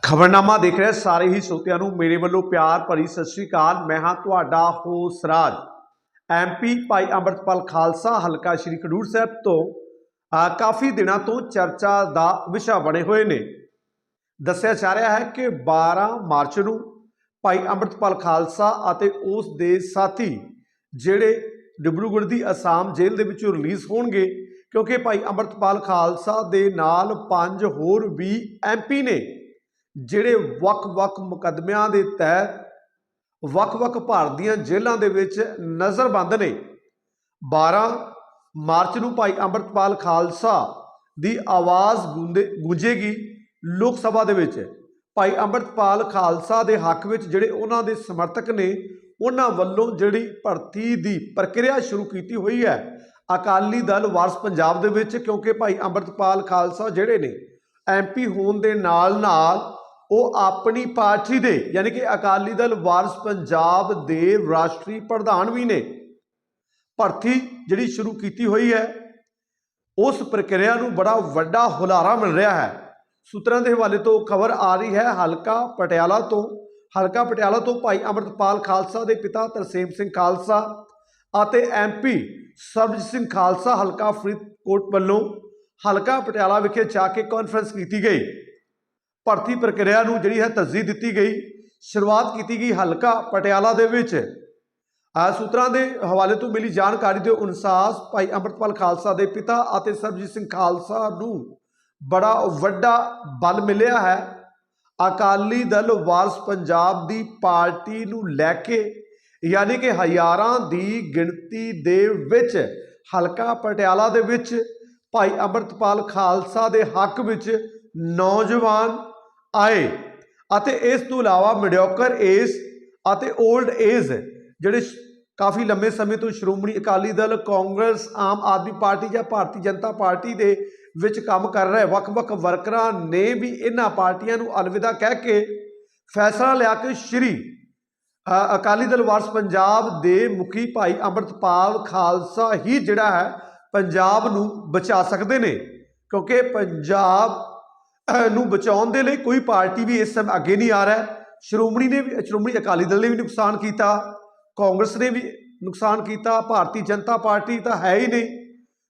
ਖਬਰਨਾਮਾ ਦੇਖ ਰਹੇ ਸਾਰੇ ਹੀ ਸਰੋਤਿਆਂ ਨੂੰ, ਮੇਰੇ ਵੱਲੋਂ ਪਿਆਰ ਭਰੀ ਸਤਿ ਸ੍ਰੀ ਅਕਾਲ। ਮੈਂ ਹਾਂ ਤੁਹਾਡਾ ਹੋਸ ਰਾਜ ਐਮਪੀ ਭਾਈ ਅੰਮ੍ਰਿਤਪਾਲ ਖਾਲਸਾ, ਹਲਕਾ ਸ਼੍ਰੀ ਖਡੂਰ ਸਾਹਿਬ ਤੋਂ ਕਾਫੀ ਦਿਨਾਂ ਤੋਂ ਚਰਚਾ ਦਾ ਵਿਸ਼ਾ ਬਣੇ ਹੋਏ ਨੇ। ਦੱਸਿਆ ਜਾ ਰਿਹਾ ਹੈ ਕਿ 12 ਮਾਰਚ ਨੂੰ ਭਾਈ ਅੰਮ੍ਰਿਤਪਾਲ ਖਾਲਸਾ ਅਤੇ ਉਸ ਦੇ ਸਾਥੀ, ਜਿਹੜੇ ਡਿਬਰੂਗੜ੍ਹ ਦੀ ਅਸਾਮ ਜੇਲ੍ਹ ਦੇ ਵਿੱਚੋਂ ਰਿਲੀਜ਼ ਹੋਣਗੇ, ਕਿਉਂਕਿ ਭਾਈ ਅੰਮ੍ਰਿਤਪਾਲ ਖਾਲਸਾ ਦੇ ਨਾਲ ਪੰਜ ਹੋਰ ਵੀ ਐਮਪੀ ਨੇ। ਜਿਹੜੇ ਵੱਖ-ਵੱਖ ਮੁਕੱਦਮਿਆਂ ਦੇ ਤਹਿਤ ਵੱਖ-ਵੱਖ ਭਾਰਤ ਦੀਆਂ ਜੇਲ੍ਹਾਂ ਦੇ ਵਿੱਚ ਨਜ਼ਰਬੰਦ ਨੇ। 12 ਮਾਰਚ ਨੂੰ ਭਾਈ ਅੰਮ੍ਰਿਤਪਾਲ ਖਾਲਸਾ ਦੀ ਆਵਾਜ਼ ਗੂੰਦੇ, ਗੂੰਜੇਗੀ ਲੋਕ ਸਭਾ ਦੇ ਵਿੱਚ। ਭਾਈ ਅੰਮ੍ਰਿਤਪਾਲ ਖਾਲਸਾ ਦੇ ਹੱਕ ਵਿੱਚ ਜਿਹੜੇ ਉਹਨਾਂ ਦੇ ਸਮਰਥਕ ਨੇ, ਉਹਨਾਂ ਵੱਲੋਂ ਜਿਹੜੀ ਭਰਤੀ ਦੀ ਪ੍ਰਕਿਰਿਆ ਸ਼ੁਰੂ ਕੀਤੀ ਹੋਈ ਹੈ। ਅਕਾਲੀ ਦਲ ਵਾਰਸ ਪੰਜਾਬ ਦੇ ਵਿੱਚ ਕਿਉਂਕਿ ਭਾਈ ਅੰਮ੍ਰਿਤਪਾਲ ਖਾਲਸਾ ਜਿਹੜੇ ਨੇ ਐਮਪੀ ਹੋਣ ਦੇ ਨਾਲ ਨਾਲ ਉਹ ਆਪਣੀ ਪਾਰਟੀ ਦੇ, ਯਾਨੀ ਕਿ ਅਕਾਲੀ ਦਲ ਵਾਰਸ ਪੰਜਾਬ ਦੇ ਰਾਸ਼ਟਰੀ ਪ੍ਰਧਾਨ ਵੀ ਨੇ। ਭਰਤੀ ਜਿਹੜੀ ਸ਼ੁਰੂ ਕੀਤੀ ਹੋਈ ਹੈ, ਉਸ ਪ੍ਰਕਿਰਿਆ ਨੂੰ ਬੜਾ ਵੱਡਾ ਹੁਲਾਰਾ ਮਿਲ ਰਿਹਾ ਹੈ। ਸੂਤਰਾਂ ਦੇ ਹਵਾਲੇ ਤੋਂ ਖਬਰ ਆ ਰਹੀ ਹੈ, ਹਲਕਾ ਪਟਿਆਲਾ ਤੋਂ, ਹਲਕਾ ਪਟਿਆਲਾ ਤੋਂ ਭਾਈ ਅੰਮ੍ਰਿਤਪਾਲ ਖਾਲਸਾ ਦੇ ਪਿਤਾ ਤਰਸੇਮ ਸਿੰਘ ਖਾਲਸਾ ਅਤੇ ਐਮਪੀ ਸਰਬਜੀਤ ਸਿੰਘ ਖਾਲਸਾ ਹਲਕਾ ਫਰੀਦਕੋਟ ਵੱਲੋਂ ਹਲਕਾ ਪਟਿਆਲਾ ਵਿਖੇ ਜਾ ਕੇ ਕਾਨਫਰੰਸ ਕੀਤੀ ਗਈ। ਭਰਤੀ ਪ੍ਰਕਿਰਿਆ ਨੂੰ ਜਿਹੜੀ ਹੈ ਤਰਜੀਹ ਦਿੱਤੀ ਗਈ, ਸ਼ੁਰੂਆਤ ਕੀਤੀ ਗਈ ਹਲਕਾ ਪਟਿਆਲਾ ਦੇ ਵਿੱਚ। ਆ ਸੂਤਰਾਂ ਦੇ ਹਵਾਲੇ ਤੋਂ ਮਿਲੀ ਜਾਣਕਾਰੀ ਦੇ ਅਨੁਸਾਰ ਭਾਈ ਅੰਮ੍ਰਿਤਪਾਲ ਖਾਲਸਾ ਦੇ ਪਿਤਾ ਅਤੇ ਸਰਬਜੀਤ ਸਿੰਘ ਖਾਲਸਾ ਨੂੰ ਬੜਾ ਵੱਡਾ ਬਲ ਮਿਲਿਆ ਹੈ। ਅਕਾਲੀ ਦਲ ਵਾਰਸ ਪੰਜਾਬ ਦੀ ਪਾਰਟੀ ਨੂੰ ਲੈ ਕੇ, ਯਾਨੀ ਕਿ ਹਜ਼ਾਰਾਂ ਦੀ ਗਿਣਤੀ ਦੇ ਵਿੱਚ ਹਲਕਾ ਪਟਿਆਲਾ ਦੇ ਵਿੱਚ ਭਾਈ ਅੰਮ੍ਰਿਤਪਾਲ ਖਾਲਸਾ ਦੇ ਹੱਕ ਵਿੱਚ ਨੌਜਵਾਨ ਆਏ। ਅਤੇ ਇਸ ਤੋਂ ਇਲਾਵਾ ਮਿਡਿਓਕਰ ਏਜ ਅਤੇ 올ਡ ਏਜ ਜਿਹੜੇ ਕਾਫੀ ਲੰਮੇ ਸਮੇਂ ਤੋਂ ਸ਼੍ਰੋਮਣੀ ਅਕਾਲੀ ਦਲ, ਕਾਂਗਰਸ, ਆਮ ਆਦਮੀ ਪਾਰਟੀ ਜਾਂ ਭਾਰਤੀ ਜਨਤਾ ਪਾਰਟੀ ਦੇ ਵਿੱਚ ਕੰਮ ਕਰ ਰਹੇ ਵੱਖ-ਵੱਖ ਵਰਕਰਾਂ ਨੇ ਵੀ ਇਹਨਾਂ ਪਾਰਟੀਆਂ ਨੂੰ ਅਲਵਿਦਾ ਕਹਿ ਕੇ ਫੈਸਲਾ ਲਿਆ ਕਿ ਸ਼੍ਰੀ ਅਕਾਲੀ ਦਲ ਵਾਰਸ ਪੰਜਾਬ ਦੇ ਮੁਖੀ ਭਾਈ ਅੰਮ੍ਰਿਤਪਾਲ ਖਾਲਸਾ ਹੀ ਜਿਹੜਾ ਹੈ, ਪੰਜਾਬ ਨੂੰ ਬਚਾ ਸਕਦੇ ਨੇ। ਕਿਉਂਕਿ ਪੰਜਾਬ ਨੂੰ ਬਚਾਉਣ ਦੇ ਲਈ ਕੋਈ ਪਾਰਟੀ ਵੀ ਇਸ ਸਮੇਂ ਅੱਗੇ ਨਹੀਂ ਆ ਰਿਹਾ। ਸ਼੍ਰੋਮਣੀ ਨੇ ਵੀ, ਸ਼੍ਰੋਮਣੀ ਅਕਾਲੀ ਦਲ ਨੇ ਵੀ ਨੁਕਸਾਨ ਕੀਤਾ। ਕਾਂਗਰਸ ਨੇ ਵੀ ਨੁਕਸਾਨ ਕੀਤਾ। ਭਾਰਤੀ ਜਨਤਾ ਪਾਰਟੀ ਤਾਂ ਹੈ ਹੀ ਨਹੀਂ।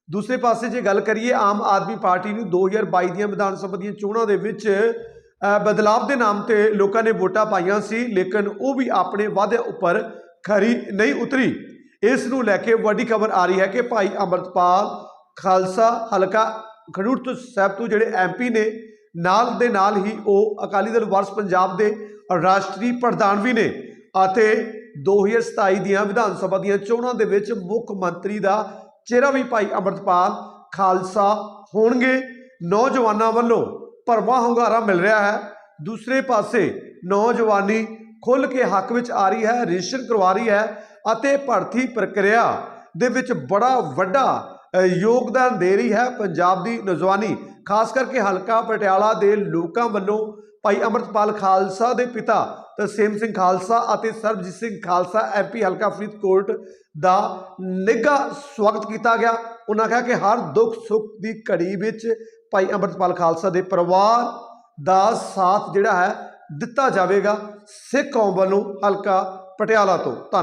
ਦੂਸਰੇ ਪਾਸੇ ਜੇ ਗੱਲ ਕਰੀਏ, ਆਮ ਆਦਮੀ ਪਾਰਟੀ ਨੂੰ 2022 ਦੀਆਂ ਵਿਧਾਨ ਸਭਾ ਦੀਆਂ ਚੋਣਾਂ ਦੇ ਵਿੱਚ ਬਦਲਾਵ ਦੇ ਨਾਮ ਤੇ ਲੋਕਾਂ ਨੇ ਵੋਟਾਂ ਪਾਈਆਂ ਸੀ, ਲੇਕਿਨ ਉਹ ਵੀ ਆਪਣੇ ਵਾਅਦੇ ਉੱਪਰ ਖਰੀ ਨਹੀਂ ਉਤਰੀ। ਇਸ ਨੂੰ ਲੈ ਕੇ ਵੱਡੀ ਖਬਰ ਆ ਰਹੀ ਹੈ ਕਿ ਭਾਈ ਅੰਮ੍ਰਿਤਪਾਲ ਖਾਲਸਾ ਹਲਕਾ ਖਡੂਰ ਤੋਂ ਸਾਹਿਬ ਤੋਂ ਜਿਹੜੇ ਐਮਪੀ ਨੇ ਨਾਲ ਦੇ ਨਾਲ ਹੀ ਉਹ ਅਕਾਲੀ ਦਲ ਵਾਰਸ ਪੰਜਾਬ ਦੇ ਰਾਸ਼ਟਰੀ ਪ੍ਰਧਾਨ ਵੀ ਨੇ ਅਤੇ 2027 ਦੀਆਂ ਵਿਧਾਨ ਸਭਾ ਦੀਆਂ ਚੋਣਾਂ ਦੇ ਵਿੱਚ ਮੁੱਖ ਮੰਤਰੀ ਦਾ ਚਿਹਰਾ ਵੀ ਭਾਈ ਅੰਮ੍ਰਿਤਪਾਲ ਖਾਲਸਾ ਹੋਣਗੇ। ਨੌਜਵਾਨਾਂ ਵੱਲੋਂ ਭਰਵਾਂ ਹੁੰਗਾਰਾ ਮਿਲ ਰਿਹਾ ਹੈ। ਦੂਸਰੇ ਪਾਸੇ ਨੌਜਵਾਨੀ ਖੁੱਲ ਕੇ ਹੱਕ ਵਿੱਚ ਆ ਰਹੀ ਹੈ, ਰਜਿਸਟਰ ਕਰਵਾ ਰਹੀ ਹੈ ਅਤੇ ਭਰਤੀ ਪ੍ਰਕਿਰਿਆ ਦੇ ਵਿੱਚ ਬੜਾ ਵੱਡਾ ਯੋਗਦਾਨ ਦੇ ਰਹੀ ਹੈ। ਪੰਜਾਬ ਦੀ ਨੌਜਵਾਨੀ ਖਾਸ ਕਰਕੇ ਹਲਕਾ ਪਟਿਆਲਾ ਦੇ ਲੋਕਾਂ ਵੱਲੋਂ ਭਾਈ ਅੰਮ੍ਰਿਤਪਾਲ ਖਾਲਸਾ ਦੇ ਪਿਤਾ ਤਰਸੇਮ ਸਿੰਘ ਖਾਲਸਾ ਅਤੇ ਸਰਬਜੀਤ ਸਿੰਘ ਖਾਲਸਾ ਐਮਪੀ ਹਲਕਾ ਫਰੀਦਕੋਟ ਦਾ ਨਿੱਘਾ ਸਵਾਗਤ ਕੀਤਾ ਗਿਆ। ਉਹਨਾਂ ਕਿਹਾ ਕਿ ਹਰ ਦੁੱਖ ਸੁੱਖ ਦੀ ਘੜੀ ਵਿੱਚ ਭਾਈ ਅੰਮ੍ਰਿਤਪਾਲ ਖਾਲਸਾ ਦੇ ਪਰਿਵਾਰ ਦਾ ਸਾਥ ਜਿਹੜਾ ਹੈ ਦਿੱਤਾ ਜਾਵੇਗਾ। ਸਿੱਖ ਕੌਮ ਵੱਲੋਂ ਹਲਕਾ ਪਟਿਆਲਾ ਤੋਂ। ਧੰਨਵਾਦ।